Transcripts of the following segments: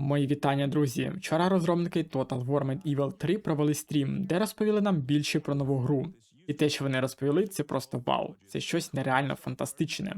Мої вітання, друзі. Вчора розробники Total War Medieval 3 провели стрім, де розповіли нам більше про нову гру. І те, що вони розповіли, це просто вау. Це щось нереально фантастичне.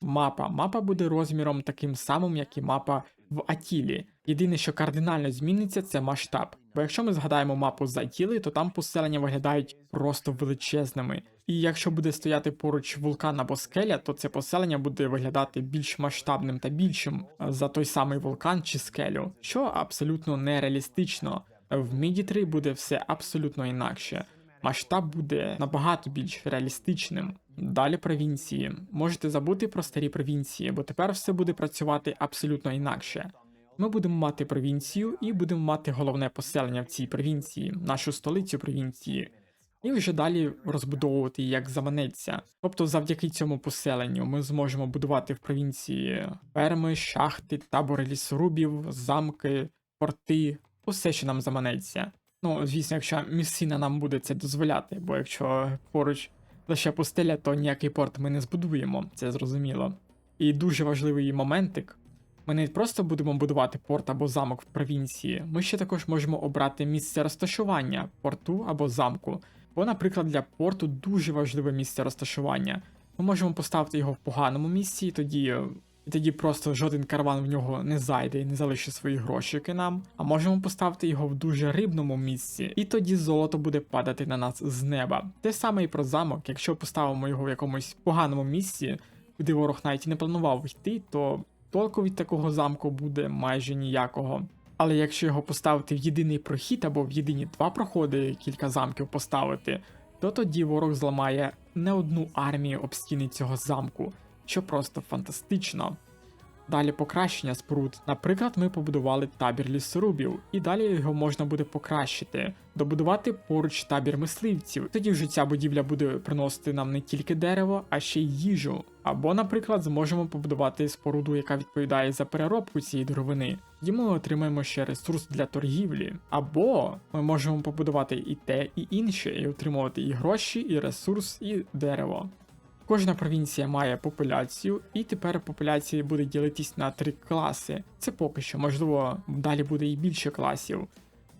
Мапа. Мапа буде розміром таким самим, як і мапа в Атілі. Єдине, що кардинально зміниться, це масштаб. Бо якщо ми згадаємо мапу з Атіли, то там поселення виглядають просто величезними. І якщо буде стояти поруч вулкан або скеля, то це поселення буде виглядати більш масштабним та більшим е, за той самий вулкан чи скелю, що абсолютно нереалістично. В Міді 3 буде все абсолютно інакше. Масштаб буде набагато більш реалістичним. Далі провінції. Можете забути про старі провінції, бо тепер все буде працювати абсолютно інакше. Ми будемо мати провінцію і будемо мати головне поселення в цій провінції, нашу столицю провінції, і вже далі розбудовувати як заманеться. Тобто, завдяки цьому поселенню ми зможемо будувати в провінції ферми, шахти, табори лісорубів, замки, порти, усе, що нам заманеться. Ну, звісно, якщо місцина нам буде це дозволяти, бо якщо поруч лише пустеля, то ніякий порт ми не збудуємо, це зрозуміло. І дуже важливий моментик. Ми не просто будемо будувати порт або замок в провінції, ми ще також можемо обрати місце розташування порту або замку. Бо, наприклад, для порту дуже важливе місце розташування. Ми можемо поставити його в поганому місці, і тоді, і тоді просто жоден караван в нього не зайде і не залишить свої грошики нам. А можемо поставити його в дуже рибному місці, і тоді золото буде падати на нас з неба. Те саме і про замок, якщо поставимо його в якомусь поганому місці, куди ворог навіть не планував йти, то толку від такого замку буде майже ніякого. Але якщо його поставити в єдиний прохід або в єдині два проходи, кілька замків поставити, то тоді ворог зламає не одну армію об стіни цього замку, що просто фантастично. Далі покращення споруд. Наприклад, ми побудували табір лісорубів, і далі його можна буде покращити, добудувати поруч табір мисливців. Тоді вже ця будівля буде приносити нам не тільки дерево, а ще й їжу. Або, наприклад, зможемо побудувати споруду, яка відповідає за переробку цієї деревини. Тоді ми отримаємо ще ресурс для торгівлі. Або ми можемо побудувати і те, і інше, і отримувати і гроші, і ресурс, і дерево. Кожна провінція має популяцію, і тепер популяція буде ділитись на три класи. Це поки що, можливо, далі буде і більше класів.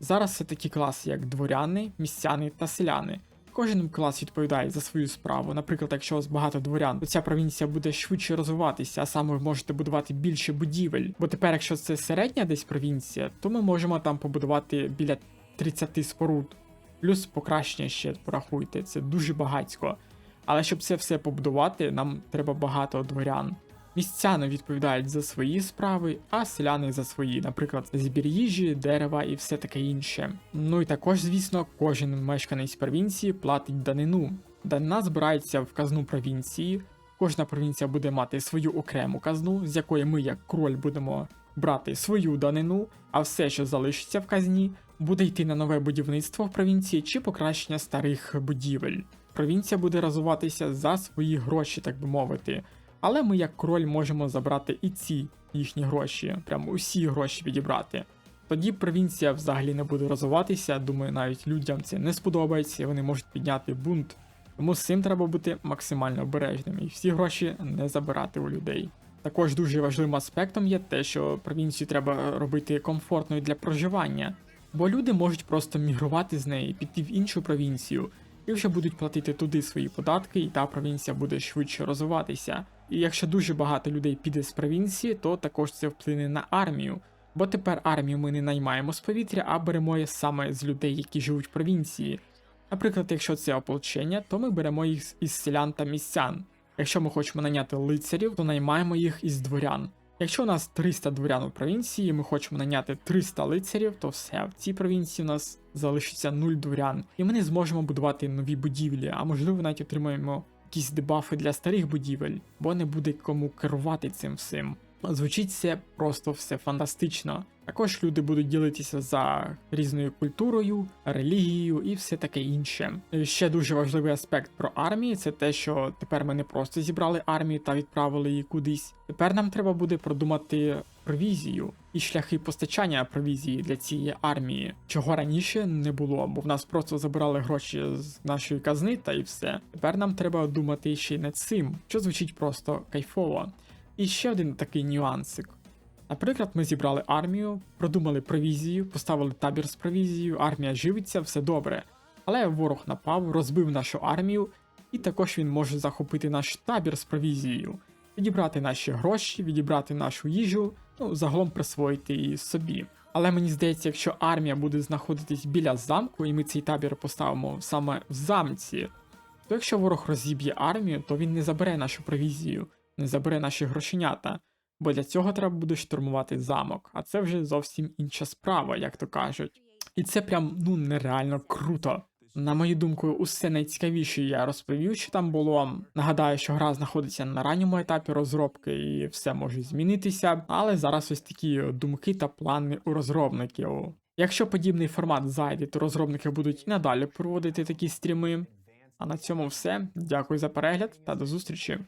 Зараз це такі класи, як дворяни, містяни та селяни. Кожен клас відповідає за свою справу. Наприклад, якщо у вас багато дворян, то ця провінція буде швидше розвиватися, а саме ви можете будувати більше будівель. Бо тепер, якщо це середня десь провінція, то ми можемо там побудувати біля 30 споруд. Плюс покращення ще порахуйте, це дуже багатько. Але щоб це все побудувати, нам треба багато дворян. Містяни відповідають за свої справи, а селяни за свої, наприклад, збір їжі, дерева і все таке інше. Ну і також, звісно, кожен мешканець провінції платить данину. Данина збирається в казну провінції. Кожна провінція буде мати свою окрему казну, з якої ми, як кроль, будемо брати свою данину, а все, що залишиться в казні, буде йти на нове будівництво в провінції чи покращення старих будівель. Провінція буде розвиватися за свої гроші, так би мовити. Але ми, як кроль, можемо забрати і ці їхні гроші, прям усі гроші відібрати. Тоді провінція взагалі не буде розвиватися. Думаю, навіть людям це не сподобається, вони можуть підняти бунт. Тому з цим треба бути максимально обережним і всі гроші не забирати у людей. Також дуже важливим аспектом є те, що провінцію треба робити комфортною для проживання, бо люди можуть просто мігрувати з неї, піти в іншу провінцію, і вже будуть платити туди свої податки, і та провінція буде швидше розвиватися. І якщо дуже багато людей піде з провінції, то також це вплине на армію. Бо тепер армію ми не наймаємо з повітря, а беремо саме з людей, які живуть в провінції. Наприклад, якщо це ополчення, то ми беремо їх із селян та містян. Якщо ми хочемо наняти лицарів, то наймаємо їх із дворян. Якщо у нас 300 дворян у провінції, і ми хочемо наняти 300 лицарів, то все, в цій провінції у нас залишиться 0 дворян, і ми не зможемо будувати нові будівлі, а можливо навіть отримаємо якісь дебафи для старих будівель, бо не буде кому керувати цим всім. Звучить це просто все фантастично. Також люди будуть ділитися за різною культурою, релігією і все таке інше. Ще дуже важливий аспект про армії це те, що тепер ми не просто зібрали армію та відправили її кудись. Тепер нам треба буде продумати провізію і шляхи постачання провізії для цієї армії, чого раніше не було, бо в нас просто забирали гроші з нашої казни та і все. Тепер нам треба думати ще й над цим, що звучить просто кайфово. І ще один такий нюансик. Наприклад, ми зібрали армію, продумали провізію, поставили табір з провізією, армія живиться, все добре. Але ворог напав, розбив нашу армію, і також він може захопити наш табір з провізією, відібрати наші гроші, відібрати нашу їжу, ну загалом присвоїти її собі. Але мені здається, якщо армія буде знаходитись біля замку, і ми цей табір поставимо саме в замці, то якщо ворог розіб'є армію, то він не забере нашу провізію, не забере наші грошенята, бо для цього треба буде штурмувати замок, а це вже зовсім інша справа, як то кажуть. І це прям ну нереально круто. На мою думку, усе найцікавіше я розповів, що там було. Нагадаю, що гра знаходиться на ранньому етапі розробки і все може змінитися, але зараз ось такі думки та плани у розробників. Якщо подібний формат зайде, то розробники будуть і надалі проводити такі стріми. А на цьому все. Дякую за перегляд та до зустрічі.